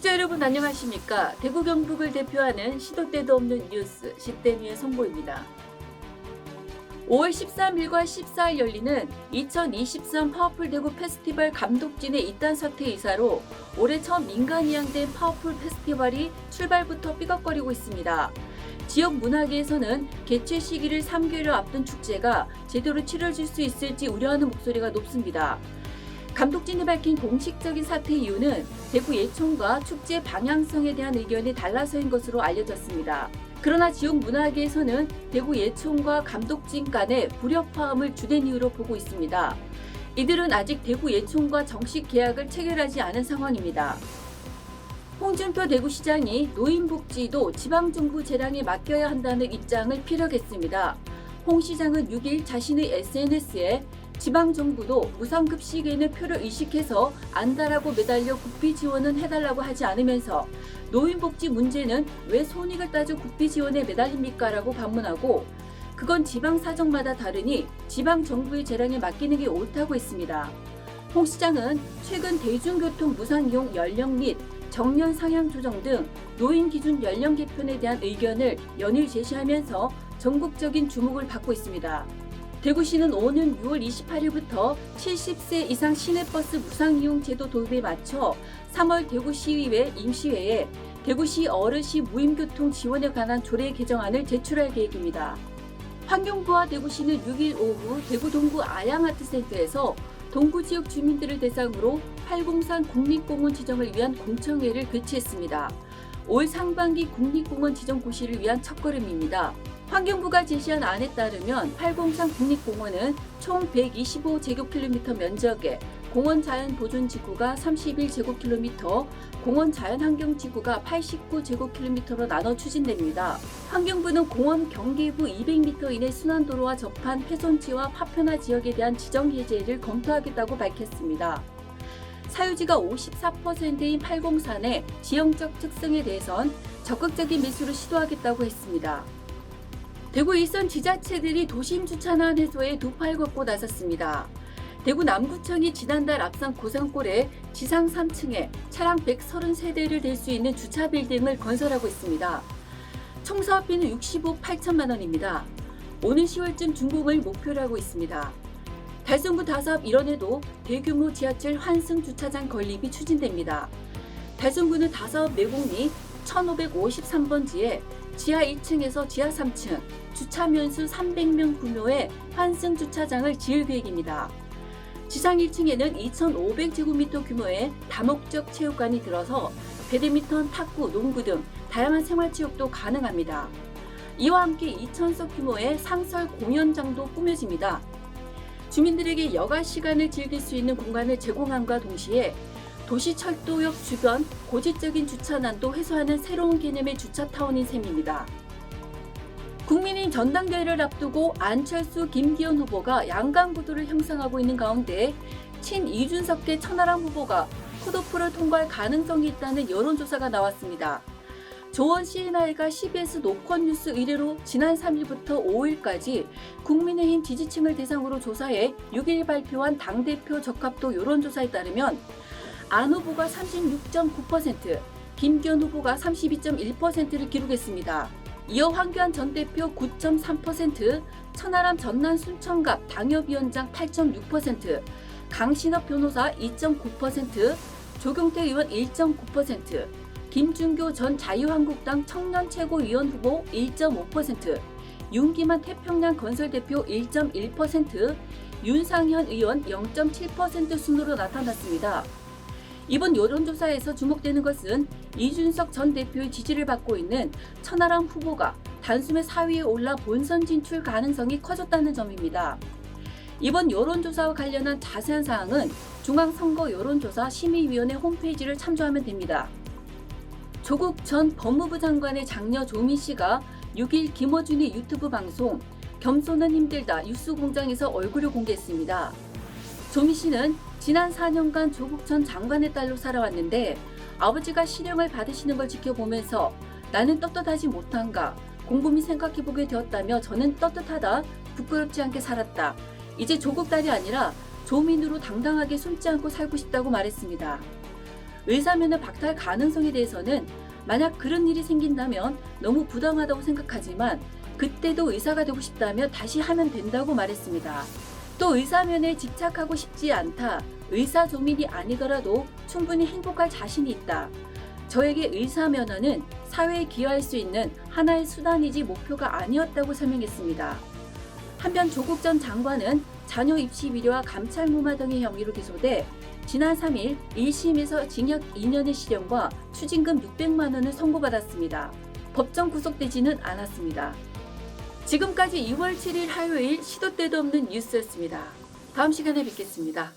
구독자 여러분 안녕하십니까? 대구 경북을 대표하는 시도 때도 없는 뉴스 시대미의 선보입니다. 5월 13일과 14일 열리는 2023 파워풀 대구 페스티벌 감독진의 이단 사퇴 이사로 올해 처음 민간 이양된 파워풀 페스티벌이 출발부터 삐걱거리고 있습니다. 지역 문화계에서는 개최 시기를 3개월 앞둔 축제가 제대로 치러질 수 있을지 우려하는 목소리가 높습니다. 감독진이 밝힌 공식적인 사퇴 이유는 대구 예총과 축제 방향성에 대한 의견이 달라서인 것으로 알려졌습니다. 그러나 지역 문화계에서는 대구 예총과 감독진 간의 불협화음을 주된 이유로 보고 있습니다. 이들은 아직 대구 예총과 정식 계약을 체결하지 않은 상황입니다. 홍준표 대구시장이 노인복지도 지방정부 재량에 맡겨야 한다는 입장을 피력했습니다. 홍 시장은 6일 자신의 SNS에 지방정부도 무상급식에는 표를 의식해서 안다라고 매달려 국비 지원은 해달라고 하지 않으면서 노인복지 문제는 왜 손익을 따져 국비 지원에 매달립니까? 라고 반문하고 그건 지방 사정마다 다르니 지방 정부의 재량에 맡기는 게 옳다고 했습니다. 홍 시장은 최근 대중교통 무상 이용 연령 및 정년 상향 조정 등 노인 기준 연령 개편에 대한 의견을 연일 제시하면서 전국적인 주목을 받고 있습니다. 대구시는 오는 6월 28일부터 70세 이상 시내버스 무상 이용 제도 도입에 맞춰 3월 대구시의회 임시회에 대구시 어르시 무임교통 지원에 관한 조례 개정안을 제출할 계획입니다. 환경부와 대구시는 6일 오후 대구 동구 아양아트센터에서 동구 지역 주민들을 대상으로 803 국립공원 지정을 위한 공청회를 개최했습니다. 올 상반기 국립공원 지정 고시를 위한 첫걸음입니다. 환경부가 제시한 안에 따르면 803 국립공원은 총 125제곱킬로미터 면적에 공원 자연 보존 지구가 31제곱킬로미터, 공원 자연 환경 지구가 89제곱킬로미터로 나눠 추진됩니다. 환경부는 공원 경계부 200m 이내 순환도로와 접한 훼손지와 파편화 지역에 대한 지정 해제를 검토하겠다고 밝혔습니다. 사유지가 54%인 803의 지형적 특성에 대해선 적극적인 매수를 시도하겠다고 했습니다. 대구 일선 지자체들이 도심 주차난 해소에 두 팔 걷고 나섰습니다. 대구 남구청이 지난달 앞산 고산골에 지상 3층에 차량 133대를 댈 수 있는 주차 빌딩을 건설하고 있습니다. 총 사업비는 65억 8천만 원입니다. 오는 10월쯤 준공을 목표로 하고 있습니다. 달성구 다사업 일원에도 대규모 지하철 환승 주차장 건립이 추진됩니다. 달성구는 다사업 및 1553번지에 지하 2층에서 지하 3층 주차 면수 300명 규모의 환승 주차장을 지을 계획입니다. 지상 1층에는 2,500제곱미터 규모의 다목적 체육관이 들어서 배드민턴, 탁구, 농구 등 다양한 생활체육도 가능합니다. 이와 함께 2,000석 규모의 상설 공연장도 꾸며집니다. 주민들에게 여가 시간을 즐길 수 있는 공간을 제공함과 동시에 도시철도역 주변 고질적인 주차난도 해소하는 새로운 개념의 주차타운인 셈입니다. 국민의 전당대회를 앞두고 안철수, 김기현 후보가 양강구도를 형성하고 있는 가운데 친 이준석계 천하람 후보가 컷오프를 통과할 가능성이 있다는 여론조사가 나왔습니다. 조원 CNI가 CBS 노컷뉴스 의뢰로 지난 3일부터 5일까지 국민의힘 지지층을 대상으로 조사해 6일 발표한 당대표 적합도 여론조사에 따르면 안 후보가 36.9%, 김기현 후보가 32.1%를 기록했습니다. 이어 황교안 전 대표 9.3%, 천하람 전남 순천갑 당협위원장 8.6%, 강신업 변호사 2.9%, 조경태 의원 1.9%, 김준교 전 자유한국당 청년 최고위원 후보 1.5%, 윤기만 태평양 건설 대표 1.1%, 윤상현 의원 0.7% 순으로 나타났습니다. 이번 여론조사에서 주목되는 것은 이준석 전 대표의 지지를 받고 있는 천하람 후보가 단숨에 4위에 올라 본선 진출 가능성이 커졌다는 점입니다. 이번 여론조사와 관련한 자세한 사항은 중앙선거 여론조사 심의위원회 홈페이지를 참조하면 됩니다. 조국 전 법무부 장관의 장녀 조민 씨가 6일 김어준의 유튜브 방송 겸손은 힘들다 뉴스공장에서 얼굴을 공개했습니다. 조민 씨는 지난 4년간 조국 전 장관의 딸로 살아왔는데 아버지가 실형을 받으시는 걸 지켜보면서 나는 떳떳하지 못한가 곰곰이 생각해보게 되었다며 저는 떳떳하다 부끄럽지 않게 살았다. 이제 조국 딸이 아니라 조민으로 당당하게 숨지 않고 살고 싶다고 말했습니다. 의사면허 박탈 가능성에 대해서는 만약 그런 일이 생긴다면 너무 부당하다고 생각하지만 그때도 의사가 되고 싶다면 다시 하면 된다고 말했습니다. 또 의사면에 집착하고 싶지 않다. 의사 조민이 아니더라도 충분히 행복할 자신이 있다. 저에게 의사 면허는 사회에 기여할 수 있는 하나의 수단이지 목표가 아니었다고 설명했습니다. 한편 조국 전 장관은 자녀 입시 비리와 감찰 무마 등의 혐의로 기소돼 지난 3일 1심에서 징역 2년의 실형과 추징금 600만 원을 선고받았습니다. 법정 구속되지는 않았습니다. 지금까지 2월 7일 화요일 시도 때도 없는 뉴스였습니다. 다음 시간에 뵙겠습니다.